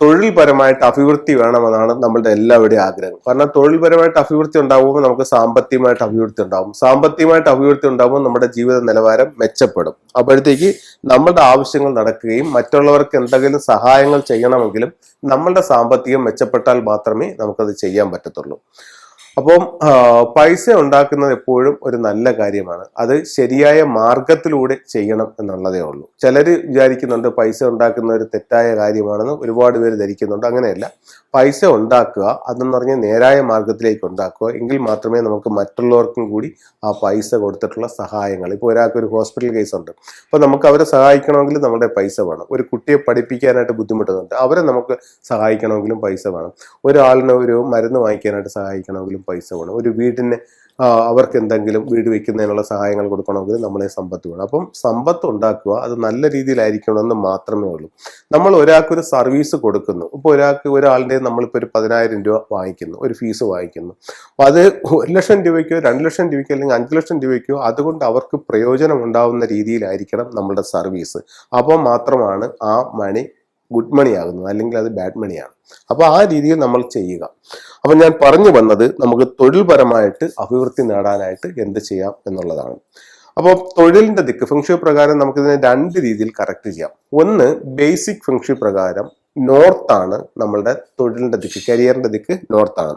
തൊഴിൽപരമായിട്ട് അഭിവൃദ്ധി വേണമെന്നാണ് നമ്മളുടെ എല്ലാവരുടെയും ആഗ്രഹം. കാരണം തൊഴിൽപരമായിട്ട് അഭിവൃദ്ധി ഉണ്ടാകുമ്പോൾ നമുക്ക് സാമ്പത്തികമായിട്ട് അഭിവൃദ്ധി ഉണ്ടാകും സാമ്പത്തികമായിട്ട് അഭിവൃദ്ധി ഉണ്ടാകുമ്പോൾ നമ്മുടെ ജീവിത നിലവാരം മെച്ചപ്പെടും. അപ്പോഴത്തേക്ക് നമ്മളുടെ ആവശ്യങ്ങൾ നടക്കുകയും മറ്റുള്ളവർക്ക് എന്തെങ്കിലും സഹായങ്ങൾ ചെയ്യണമെങ്കിലും നമ്മളുടെ സാമ്പത്തികം മെച്ചപ്പെട്ടാൽ മാത്രമേ നമുക്കത് ചെയ്യാൻ പറ്റത്തുള്ളൂ. അപ്പം പൈസ ഉണ്ടാക്കുന്നത് എപ്പോഴും ഒരു നല്ല കാര്യമാണ്. അത് ശരിയായ മാർഗത്തിലൂടെ ചെയ്യണം എന്നുള്ളതേ ഉള്ളൂ. ചിലർ വിചാരിക്കുന്നുണ്ട് പൈസ ഉണ്ടാക്കുന്ന ഒരു തെറ്റായ കാര്യമാണെന്ന് ഒരുപാട് പേര് ധരിക്കുന്നുണ്ട്. അങ്ങനെയല്ല. പൈസ ഉണ്ടാക്കുക അതെന്ന് പറഞ്ഞാൽ നേരായ മാർഗത്തിലേക്ക് ഉണ്ടാക്കുക. എങ്കിൽ മാത്രമേ നമുക്ക് മറ്റുള്ളവർക്കും കൂടി ആ പൈസ കൊടുത്തിട്ടുള്ള സഹായങ്ങൾ. ഇപ്പോൾ ഒരാൾക്ക് ഒരു ഹോസ്പിറ്റൽ കേസ് ഉണ്ട് അപ്പോൾ നമുക്ക് അവരെ സഹായിക്കണമെങ്കിൽ നമ്മുടെ പൈസ വേണം. ഒരു കുട്ടിയെ പഠിപ്പിക്കാനായിട്ട് ബുദ്ധിമുട്ടുന്നുണ്ട്. അവരെ നമുക്ക് സഹായിക്കണമെങ്കിലും പൈസ വേണം. ഒരാളിന് ഒരു മരുന്ന് വാങ്ങിക്കാനായിട്ട് സഹായിക്കണമെങ്കിലും പൈസ വേണം. ഒരു വീടിന് അവർക്ക് എന്തെങ്കിലും വീട് വെക്കുന്നതിനുള്ള സഹായങ്ങൾ കൊടുക്കണമെങ്കിൽ നമ്മളെ സമ്പത്ത് വേണം. അപ്പം സമ്പത്ത് ഉണ്ടാക്കുക അത് നല്ല രീതിയിലായിരിക്കണമെന്ന് മാത്രമേ ഉള്ളൂ. നമ്മൾ ഒരാൾക്ക് ഒരു സർവീസ് കൊടുക്കുന്നു. ഇപ്പോൾ ഒരാൾക്ക് ഒരാളുടെ നമ്മളിപ്പോൾ ഒരു പതിനായിരം രൂപ വാങ്ങിക്കുന്നു ഒരു ഫീസ് വാങ്ങിക്കുന്നു. അപ്പോൾ അത് ഒരു ലക്ഷം രൂപയ്ക്കോ രണ്ട് ലക്ഷം രൂപയ്ക്കോ അല്ലെങ്കിൽ അഞ്ച് ലക്ഷം രൂപയ്ക്കോ അതുകൊണ്ട് അവർക്ക് പ്രയോജനം ഉണ്ടാവുന്ന രീതിയിലായിരിക്കണം നമ്മളുടെ സർവീസ്. അപ്പോൾ മാത്രമാണ് ആ മണി ഗുഡ് മണി ആകുന്നത് അല്ലെങ്കിൽ അത് ബാഡ് മണിയാണ് അപ്പോൾ ആ രീതിയിൽ നമ്മൾ ചെയ്യുക. അപ്പം ഞാൻ പറഞ്ഞു വന്നത് നമുക്ക് തൊഴിൽപരമായിട്ട് അഭിവൃദ്ധി നേടാനായിട്ട് എന്ത് ചെയ്യാം എന്നുള്ളതാണ്. അപ്പോൾ തൊഴിലിന്റെ ദിക്ക് ഫംഗ്ഷൻ പ്രകാരം നമുക്കിതിനെ രണ്ട് രീതിയിൽ കറക്റ്റ് ചെയ്യാം. ഒന്ന് ബേസിക് ഫംഗ്ഷൻ പ്രകാരം നോർത്താണ് നമ്മളുടെ തൊഴിലിന്റെ ദിക്ക് കരിയറിന്റെ ദിക്ക് നോർത്താണ്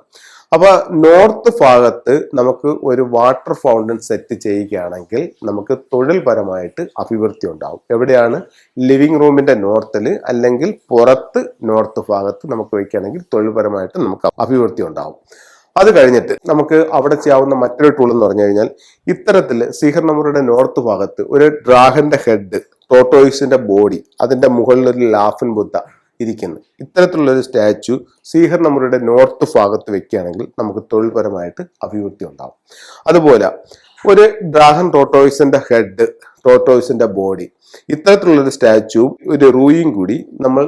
അപ്പൊ നോർത്ത് ഭാഗത്ത് നമുക്ക് ഒരു വാട്ടർ ഫൗണ്ടൻ സെറ്റ് ചെയ്യുകയാണെങ്കിൽ നമുക്ക് തൊഴിൽപരമായിട്ട് അഭിവൃദ്ധി ഉണ്ടാവും. എവിടെയാണ്? ലിവിംഗ് റൂമിന്റെ നോർത്തിൽ അല്ലെങ്കിൽ പുറത്ത് നോർത്ത് ഭാഗത്ത് നമുക്ക് വയ്ക്കുകയാണെങ്കിൽ തൊഴിൽപരമായിട്ട് നമുക്ക് അഭിവൃദ്ധി ഉണ്ടാവും. അത് കഴിഞ്ഞിട്ട് നമുക്ക് അവിടെ ചെയ്യാവുന്ന മറ്റൊരു ടൂൾ എന്ന് പറഞ്ഞു കഴിഞ്ഞാൽ ഇത്തരത്തിൽ സീഹർണമുറിയുടെ നോർത്ത് ഭാഗത്ത് ഒരു ഡ്രാഗന്റെ ഹെഡ് ടോട്ടോയിസിന്റെ ബോഡി അതിന്റെ മുകളിൽ ഒരു ലാഫിൻ ബുദ്ധ ഇരിക്കുന്നു. ഇത്തരത്തിലുള്ള ഒരു സ്റ്റാച്ചു നമ്മുടെ നോർത്ത് ഭാഗത്ത് വെക്കുകയാണെങ്കിൽ നമുക്ക് തൊഴിൽപരമായിട്ട് അഭിവൃദ്ധി ഉണ്ടാവും. അതുപോലെ ഒരു ഡ്രാഗൺ ടോട്ടോയിസിന്റെ ഹെഡ് ടോട്ടോയിസിന്റെ ബോഡി ഇത്തരത്തിലുള്ള ഒരു സ്റ്റാച്ചുവും ഒരു റൂയും കൂടി നമ്മൾ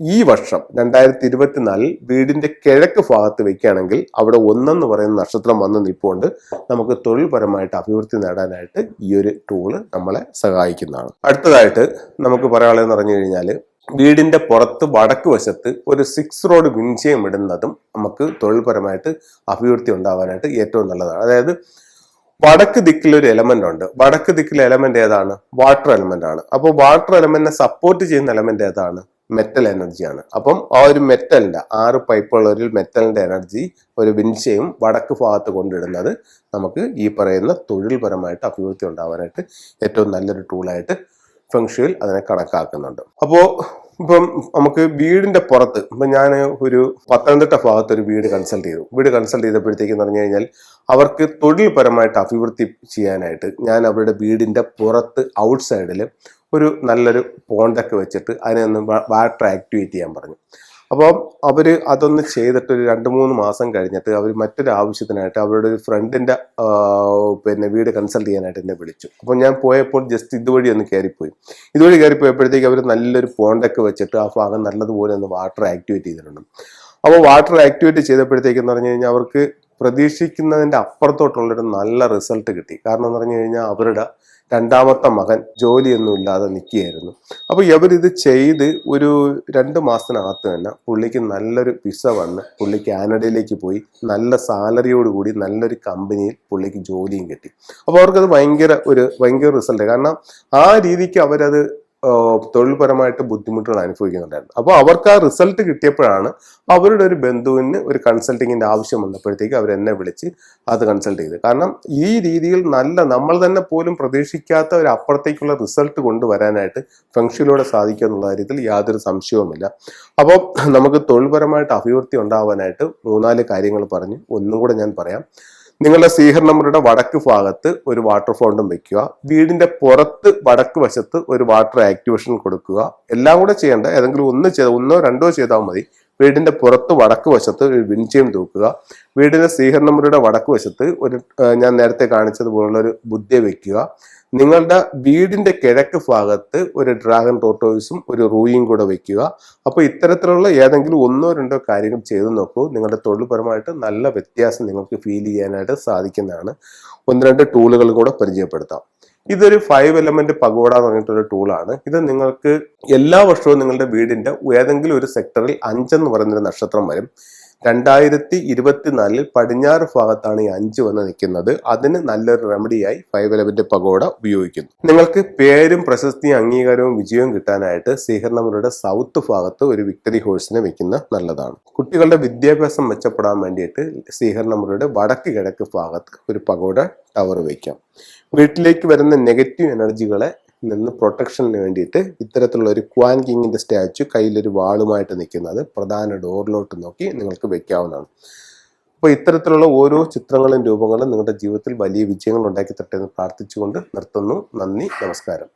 ഈ വർഷം രണ്ടായിരത്തി ഇരുപത്തിനാലിൽ വീടിന്റെ കിഴക്ക് ഭാഗത്ത് വെക്കുകയാണെങ്കിൽ അവിടെ ഒന്നെന്ന് പറയുന്ന നക്ഷത്രം വന്ന് നിൽപ്പുകൊണ്ട് നമുക്ക് തൊഴിൽപരമായിട്ട് അഭിവൃദ്ധി നേടാനായിട്ട് ഈ ഒരു ടൂൾ നമ്മളെ സഹായിക്കുന്നതാണ്. അടുത്തതായിട്ട് നമുക്ക് പറയാനുള്ളതെന്ന് പറഞ്ഞു കഴിഞ്ഞാൽ വീടിന്റെ പുറത്ത് വടക്ക് വശത്ത് ഒരു സിക്സ് റോഡ് വിൻചയം ഇടുന്നതും നമുക്ക് തൊഴിൽപരമായിട്ട് അഭിവൃദ്ധി ഉണ്ടാവാനായിട്ട് ഏറ്റവും നല്ലതാണ്. അതായത് വടക്ക് ദിക്കിൽ ഒരു എലമെന്റ് ഉണ്ട്. വടക്ക് ദിക്കിൽ എലമെന്റ് ഏതാണ്? വാട്ടർ എലമെന്റ് ആണ്. അപ്പോൾ വാട്ടർ എലമെന്റിനെ സപ്പോർട്ട് ചെയ്യുന്ന എലമെന്റ് ഏതാണ്? മെറ്റൽ എനർജിയാണ് അപ്പം ആ ഒരു മെറ്റലിന്റെ ആറ് പൈപ്പുള്ള ഒരു മെറ്റലിന്റെ എനർജി ഒരു വിൻചയും വടക്ക് ഭാഗത്ത് കൊണ്ടിടുന്നത് നമുക്ക് ഈ പറയുന്ന തൊഴിൽപരമായിട്ട് അഭിവൃദ്ധി ഉണ്ടാവാനായിട്ട് ഏറ്റവും നല്ലൊരു ടൂളായിട്ട് ഫെങ്ഷുവിൽ അതിനെ കണക്കാക്കുന്നുണ്ട്. അപ്പോൾ ഇപ്പം നമുക്ക് വീടിന്റെ പുറത്ത് ഇപ്പം ഞാൻ ഒരു പത്തനംതിട്ട ഭാഗത്ത് ഒരു വീട് കൺസൾട്ട് ചെയ്തു. വീട് കൺസൾട്ട് ചെയ്തപ്പോഴത്തേക്ക് പറഞ്ഞു കഴിഞ്ഞാൽ അവർക്ക് തൊഴിൽപരമായിട്ട് അഭിവൃദ്ധി ചെയ്യാനായിട്ട് ഞാൻ അവരുടെ വീടിന്റെ പുറത്ത് ഔട്ട് സൈഡിൽ ഒരു നല്ലൊരു പോണ്ടൊക്കെ വെച്ചിട്ട് അതിനെ ഒന്ന് വാട്ടർ ആക്ടിവേറ്റ് ചെയ്യാൻ പറഞ്ഞു. അപ്പോൾ അവർ അതൊന്ന് ചെയ്തിട്ട് ഒരു രണ്ട് മൂന്ന് മാസം കഴിഞ്ഞിട്ട് അവർ മറ്റൊരു ആവശ്യത്തിനായിട്ട് അവരുടെ ഒരു ഫ്രണ്ടിന്റെ പിന്നെ വീട് കൺസൾട്ട് ചെയ്യാനായിട്ട് എന്നെ വിളിച്ചു. അപ്പോൾ ഞാൻ പോയപ്പോൾ ജസ്റ്റ് ഇതുവഴി ഒന്ന് കയറിപ്പോയി. ഇതുവഴി കയറിപ്പോയപ്പോഴത്തേക്ക് അവർ നല്ലൊരു പോണ്ടൊക്കെ വെച്ചിട്ട് ആ ഭാഗം നല്ലതുപോലെ ഒന്ന് വാട്ടർ ആക്ടിവേറ്റ് ചെയ്തിട്ടുണ്ട്. അപ്പോൾ വാട്ടർ ആക്ടിവേറ്റ് ചെയ്തപ്പോഴത്തേക്കെന്ന് പറഞ്ഞു കഴിഞ്ഞാൽ അവർക്ക് പ്രതീക്ഷിക്കുന്നതിന്റെ അപ്പുറത്തോട്ടുള്ളൊരു നല്ല റിസൾട്ട് കിട്ടി. കാരണം എന്ന് പറഞ്ഞു കഴിഞ്ഞാൽ അവരുടെ രണ്ടാമത്തെ മകൻ ജോലിയൊന്നും ഇല്ലാതെ നിൽക്കുകയായിരുന്നു അപ്പോൾ ഇവരിത് ചെയ്ത് ഒരു രണ്ട് മാസത്തിനകത്ത് തന്നെ പുള്ളിക്ക് നല്ലൊരു വിസ വന്ന് പുള്ളി കാനഡയിലേക്ക് പോയി നല്ല സാലറിയോടുകൂടി നല്ലൊരു കമ്പനിയിൽ പുള്ളിക്ക് ജോലിയും കിട്ടി. അപ്പോൾ അവർക്കത് ഭയങ്കര ഒരു ഭയങ്കര റിസൾട്ട്. കാരണം ആ രീതിക്ക് അവരത് തൊഴിൽപരമായിട്ട് ബുദ്ധിമുട്ടുകൾ അനുഭവിക്കുന്നുണ്ടായിരുന്നു. അപ്പോൾ അവർക്ക് ആ റിസൾട്ട് കിട്ടിയപ്പോഴാണ് അവരുടെ ഒരു ബന്ധുവിന് ഒരു കൺസൾട്ടിങ്ങിന്റെ ആവശ്യം വന്നപ്പോഴത്തേക്ക് എന്നെ വിളിച്ച് അത് കൺസൾട്ട് ചെയ്ത്. കാരണം ഈ രീതിയിൽ നല്ല നമ്മൾ തന്നെ പോലും പ്രതീക്ഷിക്കാത്ത ഒരു അപ്പുറത്തേക്കുള്ള റിസൾട്ട് കൊണ്ടുവരാനായിട്ട് ഫംഗ്ഷനിലൂടെ സാധിക്കുക എന്നുള്ള കാര്യത്തിൽ യാതൊരു സംശയവുമില്ല. അപ്പോൾ നമുക്ക് തൊഴിൽപരമായിട്ട് അഭിവൃദ്ധി ഉണ്ടാവാനായിട്ട് മൂന്നാൽ കാര്യങ്ങൾ പറഞ്ഞു ഒന്നും കൂടെ ഞാൻ പറയാം. നിങ്ങളുടെ സ്വീകരണമുറിയുടെ വടക്ക് ഭാഗത്ത് ഒരു വാട്ടർ ഫൗണ്ടൻ വെക്കുക. വീടിന്റെ പുറത്ത് വടക്ക് വശത്ത് ഒരു വാട്ടർ ആക്ടിവേഷൻ കൊടുക്കുക. എല്ലാം കൂടെ ചെയ്യേണ്ട ഏതെങ്കിലും ഒന്ന് ചെയ്ത ഒന്നോ രണ്ടോ ചെയ്താൽ മതി. വീടിന്റെ പുറത്ത് വടക്ക് വശത്ത് ഒരു വിൻചയം തൂക്കുക. വീടിന്റെ സ്വീകരണമുറിയുടെ വടക്ക് വശത്ത് ഒരു ഞാൻ നേരത്തെ കാണിച്ചതുപോലുള്ള ഒരു ബുദ്ധി വെക്കുക. നിങ്ങളുടെ വീടിന്റെ കിഴക്ക് ഭാഗത്ത് ഒരു ഡ്രാഗൺ ടോട്ടോയിസും ഒരു റൂയും കൂടെ വെക്കുക. അപ്പോൾ ഇത്തരത്തിലുള്ള ഏതെങ്കിലും ഒന്നോ രണ്ടോ കാര്യങ്ങൾ ചെയ്തു നോക്കൂ. നിങ്ങളുടെ തൊഴിൽപരമായിട്ട് നല്ല വ്യത്യാസം നിങ്ങൾക്ക് ഫീൽ ചെയ്യാനായിട്ട് സാധിക്കുന്നതാണ്. ഒന്ന് രണ്ട് ടൂളുകളും കൂടെ പരിചയപ്പെടുത്താം. ഇതൊരു ഫൈവ് എലമെന്റ് പഗോഡ എന്ന് പറഞ്ഞിട്ടൊരു ടൂളാണ് ഇത് നിങ്ങൾക്ക് എല്ലാ വർഷവും നിങ്ങളുടെ വീടിന്റെ ഏതെങ്കിലും ഒരു സെക്ടറിൽ അഞ്ചെന്ന് പറയുന്നൊരു നക്ഷത്രം വരും. രണ്ടായിരത്തി ഇരുപത്തിനാലിൽ പടിഞ്ഞാറ് ഭാഗത്താണ് ഈ അഞ്ച് വന്ന് നിൽക്കുന്നത്. അതിന് നല്ലൊരു റെമഡിയായി ഫൈവ് എലമെന്റ് പകോട ഉപയോഗിക്കുന്നു. നിങ്ങൾക്ക് പേരും പ്രശസ്തിയും അംഗീകാരവും വിജയവും കിട്ടാനായിട്ട് സീഹർണമുരയുടെ സൗത്ത് ഭാഗത്ത് ഒരു വിക്ടറി ഹോഴ്സിനെ വെക്കുന്ന നല്ലതാണ്. കുട്ടികളുടെ വിദ്യാഭ്യാസം മെച്ചപ്പെടാൻ വേണ്ടിയിട്ട് സീഹർണമുരയുടെ വടക്ക് കിഴക്ക് ഭാഗത്ത് ഒരു പകോട ടവർ വയ്ക്കാം വീട്ടിലേക്ക് വരുന്ന നെഗറ്റീവ് എനർജികളെ നിന്ന് പ്രൊട്ടക്ഷന് വേണ്ടിയിട്ട് ഇത്തരത്തിലുള്ള ഒരു ക്വാൻ കിങ്ങിന്റെ സ്റ്റാച്ചു കയ്യിലൊരു വാളുമായിട്ട് നിൽക്കുന്നത് പ്രധാന ഡോറിലോട്ട് നോക്കി നിങ്ങൾക്ക് വെക്കാവുന്നതാണ്. അപ്പോൾ ഇത്തരത്തിലുള്ള ഓരോ ചിത്രങ്ങളും രൂപങ്ങളും നിങ്ങളുടെ ജീവിതത്തിൽ വലിയ വിജയങ്ങൾ ഉണ്ടാക്കി തട്ടെ എന്ന് പ്രാർത്ഥിച്ചുകൊണ്ട് നിർത്തുന്നു. നന്ദി നമസ്കാരം.